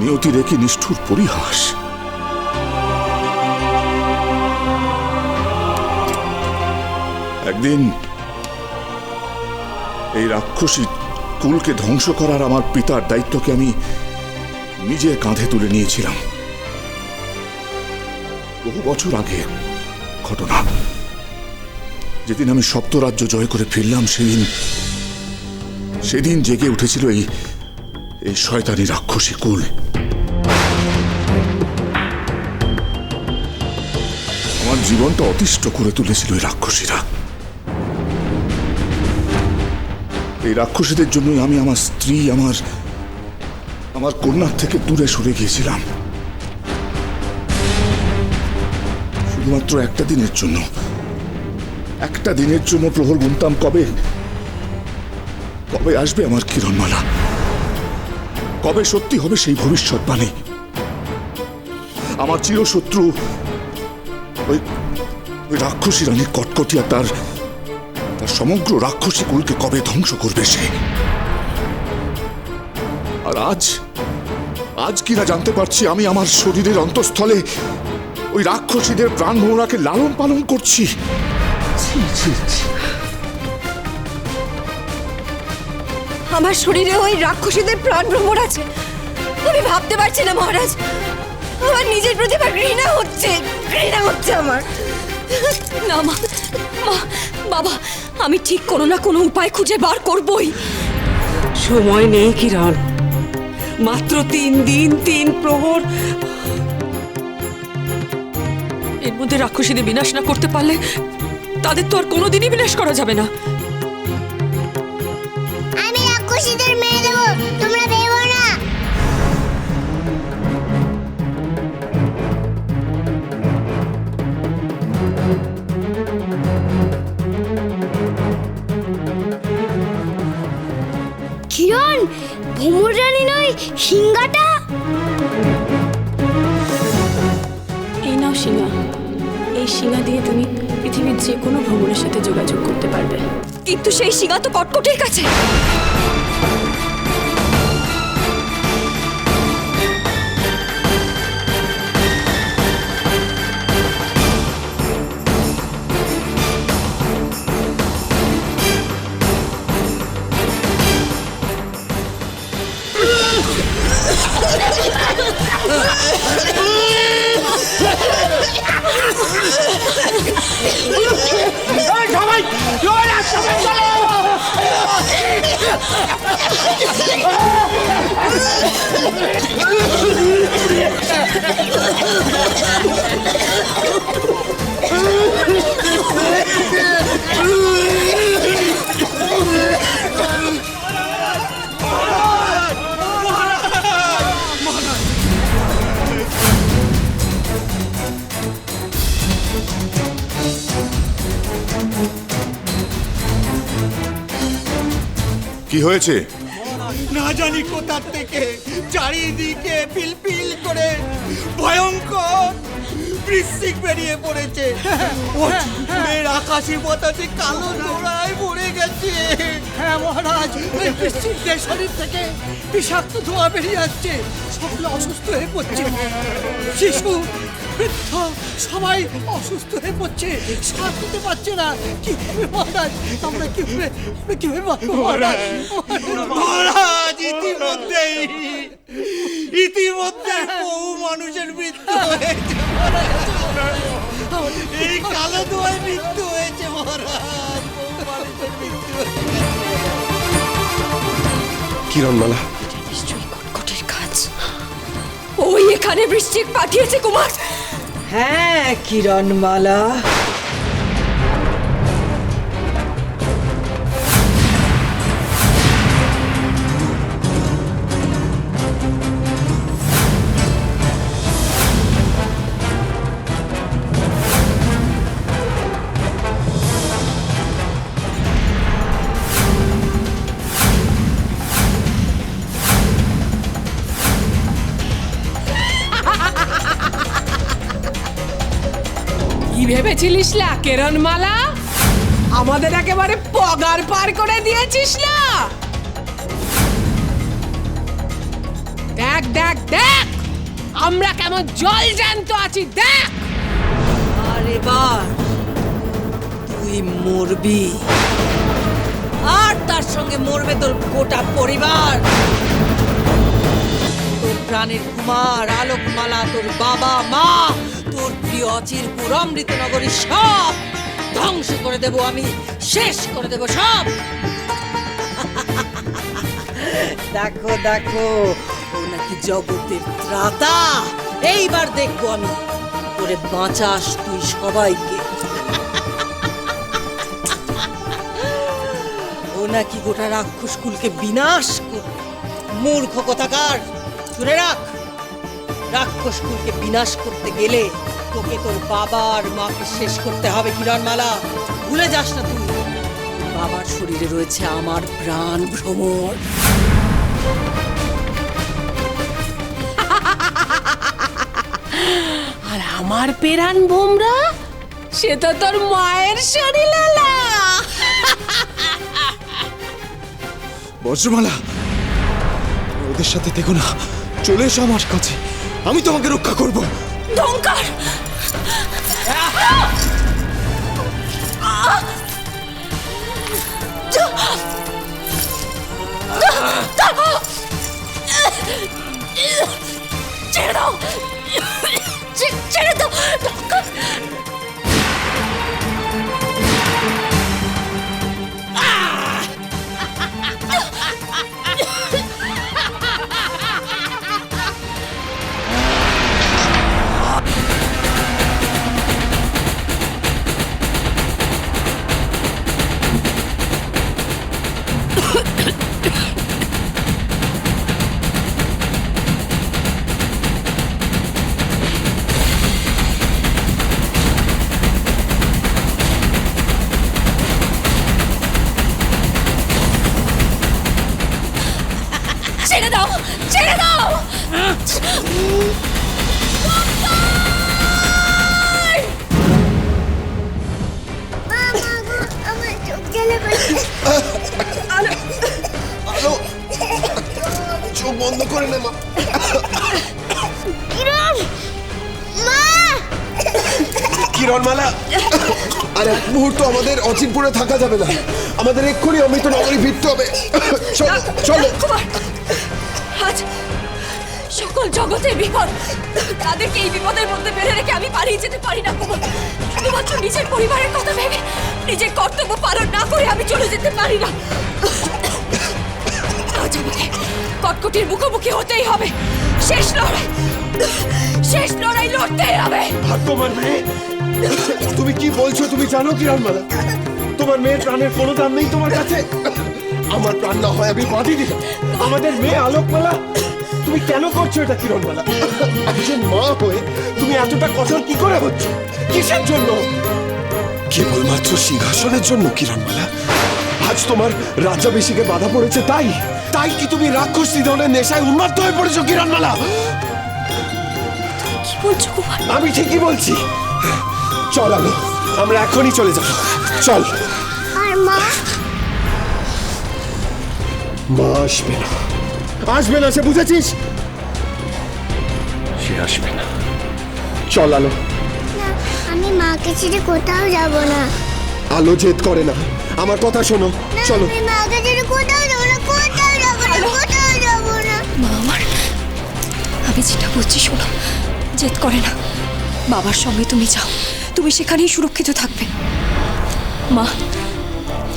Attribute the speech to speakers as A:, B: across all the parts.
A: নিয়তির একই নিষ্ঠুর পরিহাস। একদিন এই রাক্ষসী কুলকে ধ্বংস করার আমার পিতার দায়িত্বকে আমি নিজের কাঁধে তুলে নিয়েছিলাম। বহু বছর আগে ঘটনা। যেদিন আমি সপ্তরাজ্য জয় করে ফিরলাম, সেদিন সেদিন জেগে উঠেছিল এই এই শয়তানি রাক্ষসী কুল। আমার জীবনটা অতিষ্ঠ করে তুলেছিল এই রাক্ষসীরা। এই রাক্ষসীদের জন্যই আমি আমার স্ত্রী, আমার আমার কন্যার থেকে দূরে সরে গিয়েছিলাম। শুধুমাত্র একটা দিনের জন্য। একটা দিনের জন্য প্রহর গুনতাম কবে? কবে আসবে আমার কিরণমালা? কবে সত্যি হবে সেই ভবিষ্যৎবাণী আমার চিরশত্রু ওই ওই রাক্ষসী রানী কটকটিয়া তার তার সমগ্র রাক্ষসী কুলকে কবে ধ্বংস করবে সে? আর আজ আজ কিনা জানতে পারছি আমি আমার শরীরের অন্তঃস্থলে ওই রাক্ষসীদের প্রাণ ভ্রমণাকে লালন পালন করছি। ছি, ছি, ছি।
B: আমার শরীরে ওই রাক্ষসীদের প্রাণ ভ্রমণ আছে। আমি ভাবতে পারছি না মহারাজ। আমার নিজের প্রতি আমার ঘৃণা হচ্ছে ঘৃণা হচ্ছে আমার।
C: না মা মা বাবা আমি ঠিক কোনো না কোনো উপায় খুঁজে বার করবই।
D: সময় নেই কিরণ। মাত্র তিন দিন তিন প্রহর।
C: এর মধ্যে রাক্ষসীদের বিনাশ না করতে পারলে তাদের তো আর কোনোদিনই বিনাশ করা যাবে না।
E: আমি রাক্ষসীদের মেরে দেবো তোমরা ভেবো না। কিরণ ভ্রমর রানী নয় সিংহাটা?
C: শিঙা দিয়ে তুমি পৃথিবীর যে কোনো ভ্রমণের সাথে যোগাযোগ করতে পারবে। কিন্তু সেই শিঙা তো কটকটির কাছে।
A: সবাই চলো কি হয়েছে?
F: না জানি কোথার থেকে চারিদিকে পিলপিল করে ভয়ঙ্কর বৃশ্চিক বেরিয়ে পড়েছে। ও চুলের আকাশি বাতাসে কালো দোড়ায় পড়ে গেছে। হ্যাঁ মহারাজ এই বৃশ্চিকদের শরীর থেকে বিষাক্ত ধোঁয়া বেরিয়ে যাচ্ছে সকলে অসুস্থ হয়ে পড়ছে। শিশু বৃদ্ধ সবাই অসুস্থ হয়ে পড়ছে শ্বাস নিতে পারছে না। কীভাবে মহারাজ? আমরা কীভাবে আমরা কীভাবে মহারাজ? মহারাজ ইতিমধ্যেই ইতিমধ্যে বহু মানুষের মৃত্যু হয়েছে। এই কালো দোয়ায় মৃত্যু হয়েছে মহারাজ। বহু মানুষের মৃত্যু
A: কিরণমালা?
C: নিশ্চয়ই কটকটির কাজ। ওই এখানে বৃষ্টিক পাঠিয়েছে কুমার।
D: হ্যাঁ কিরণমালা।
G: ভেবেছিলিস না, কেরণমালা? আমাদের একেবারে পগার পার করে দিয়েছিস না? দেখ দেখ দেখ! আমরা কেমন জল জ্যান্ত আছি, দেখ!
D: আর এবার তুই মরবি। আর তার সঙ্গে মরবে তোর গোটা পরিবার। তোর প্রাণের কুমার, আলোকমালা, তোর বাবা মা তোর প্রিয় অচিরপুর অমৃতনগরী সব ধ্বংস করে দেব আমি, শেষ করে দেব সব। দেখো দেখো, ও নাকি জগতের ত্রাতা। এইবার দেখব আমি করে বাঁচাস তুই সবাইকে। ও নাকি গোটা রাক্ষস কুলকে বিনাশ করবে মূর্খ কথাকার। শুনে রাখ রাক্ষস কুলকে বিনাশ করতে গেলে তোকে তোর বাবা আর মাকে শেষ করতে হবে কিরণমালা। ভুলে যাস না তুই। বাবার শরীরে রয়েছে আমার প্রাণ ভ্রমর।
G: আর আমার পেরান বোমরা? সে তো তোর মায়ের শরীলালা
A: বজ্রমালা ওদের সাথে দেখো না। চলে এসো আমার কাছে। আমি তোমাকে রক্ষা করব। করে নে মা।
E: কিরণ! মা!
H: কিরণমালা আর এক মুহূর্ত আমাদের অচিনপুরে থাকা যাবে না। আমাদের এক্ষুনি অমৃত নগরী ফিরতে হবে। চলো চলো।
B: আজ সকল জগতের বিপদ। তাদেরকে এই বিপদের মধ্যে বেড়ে রেখে আমি পালিয়ে যেতে পারি না কুমার। শুধুমাত্র নিজের পরিবারের কথা ভেবে নিজের কর্তব্য পালন না করে আমি চলে যেতে পারি না। কটকটির মুখোমুখি হতেই হবে। শেষ লড়াই। শেষ লড়াই লড়তেই হবে।
H: তোমার মেয়ে। তুমি কি বলছো তুমি জানো কিরণমালা তোমার মেয়ের প্রাণের কোনো দাম নেই তোমার কাছে। আমার প্রাণ না হয় আমি বাঁধি দিলাম আমাদের মেয়ে আলোকমালা, তুমি কেন করছ এটা কিরণমালা একজন মা হয়ে তুমি এতটা কঠোর কি করে হচ্ছ? কিসের জন্য? কেবলমাত্র সিংহাসনের জন্য কিরণমালা আজ তোমার রাজ্যাভিষেকে বাধা পড়েছে তাই? তাই কি তুমি রাক্ষস নিধনের নেশায় উন্মত্ত হয়ে পড়েছো কিরণমালা?
B: কি বলছো কুমার
H: আমি ঠিকই বলছি। চল আলো আমরা এখনই চলে যাব। চল।
E: আর মা?
H: মা আসবে না। আসবে না সে বুঝেছিস? সে আসবে না। চল আলো।
E: আমি মাকে ছেড়ে কোথাও যাব না।
H: আলো জেদ করে না। আমার কথা শোনো চলো।
E: আমি
B: যেটা বলছি শোনো জেদ করে না। বাবার সঙ্গে তুমি যাও তুমি সেখানেই সুরক্ষিত থাকবে। মা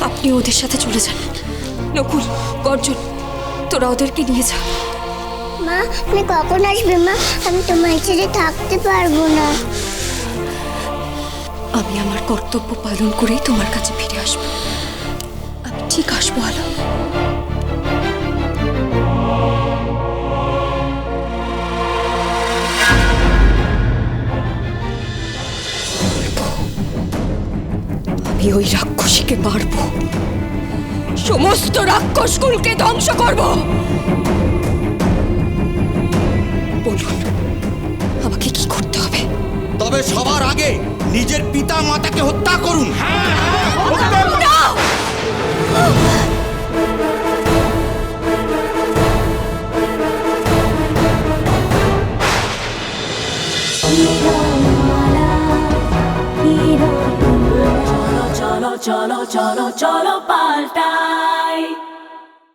B: আপনি ওদের সাথে চলে যান। নকুল গর্জন তোরা ওদেরকে নিয়ে যা।
E: মা তুমি কখন আসবে মা? আমি তোমার ছেড়ে থাকতে পারব না।
B: আমি আমার কর্তব্য পালন করেই তোমার কাছে ফিরে আসব। আমি ঠিক আসব, আলো। আমি ওই রাক্ষসীকে মারব। সমস্ত রাক্ষসকুলকে ধ্বংস করব। বলুন, আমাকে কি করতে হবে?
F: তবে সবার আগে
I: নিজের পিতা মাতাকে হত্যা করুন।
B: চলো চলো চলো চলো